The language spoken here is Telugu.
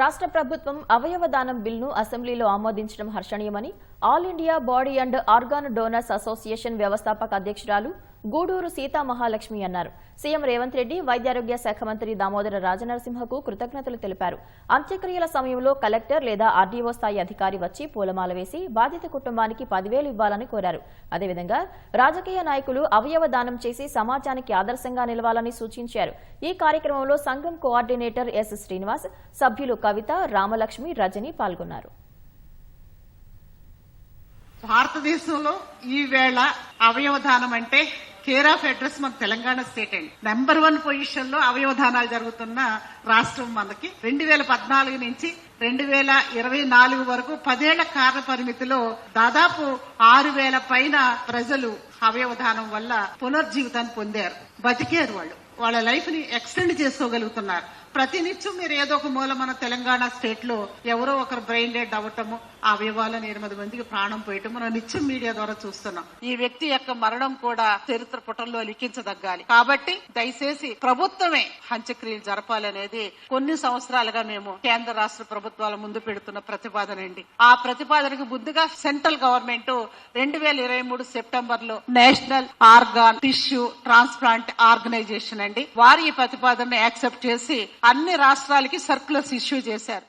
రాష్ట్ర ప్రభుత్వం అవయవ దానం బిల్ను అసెంబ్లీలో ఆమోదించడం హర్షణీయమని all India body and organ donors association వ్యవస్థాపక అధ్యక్షురాలు గూడూరు సీతామహాలక్ష్మి అన్నారు. సీఎం రేవంత్ రెడ్డి వైద్యారోగ్య శాఖ మంత్రి దామోదర రాజనరసింహకు కృతజ్ఞతలు తెలిపారు. అంత్యక్రియల సమయంలో కలెక్టర్ లేదా ఆర్డీఓ స్థాయి అధికారి వచ్చి పూలమాల వేసి బాధిత కుటుంబానికి పదివేలు ఇవ్వాలని కోరారు. అదేవిధంగా రాజకీయ నాయకులు అవయవ దానం చేసి సమాజానికి ఆదర్శంగా నిలవాలని సూచించారు. ఈ కార్యక్రమంలో సంఘం కోఆర్డినేటర్ ఎస్ శ్రీనివాస్ సభ్యులు కవిత రామలక్ష్మి రజని పాల్గొన్నారు. భారతదేశంలో ఈ వేళ అవయవదానం అంటే కేర్ ఆఫ్ అడ్రస్ మన తెలంగాణ స్టేట్ అండి. నెంబర్ వన్ పొజిషన్లో అవయవదానాలు జరుగుతున్న రాష్ట్రం మనకి. రెండు వేల పద్నాలుగు నుంచి రెండు వేల ఇరవై నాలుగు వరకు పదేళ్ళ కాల పరిమితిలో దాదాపు ఆరు వేల పైన ప్రజలు అవయవదానం వల్ల పునర్జీవితాన్ని పొందారు. బతికారు వాళ్ళు. వాళ్ళ లైఫ్ని ఎక్స్టెండ్ చేసుకోగలుగుతున్నారు. ప్రతినిత్యం మీరు ఏదో ఒక మూల మన తెలంగాణ స్టేట్లో ఎవరో ఒకరు బ్రెయిన్ డెడ్ అవ్వటము ఆ అవయవాలను ఎనిమిది మందికి ప్రాణం పోయటం మనం నిత్యం మీడియా ద్వారా చూస్తున్నాం. ఈ వ్యక్తి యొక్క మరణం కూడా చరిత్ర పుటంలో లిఖించదగ్గాలి. కాబట్టి దయచేసి ప్రభుత్వమే హంచక్రియలు జరపాలనేది కొన్ని సంవత్సరాలుగా మేము కేంద్ర రాష్ట్ర ప్రభుత్వాల ముందు పెడుతున్న ప్రతిపాదన అండి. ఆ ప్రతిపాదనకు ముందుగా సెంట్రల్ గవర్నమెంట్ రెండు వేల ఇరవై మూడు సెప్టెంబర్లో national organ tissue transplant organization అండి వారు ఈ ప్రతిపాదనను యాక్సెప్ట్ చేసి అన్ని రాష్ట్రాలకి సర్కులర్స్ ఇష్యూ చేశారు.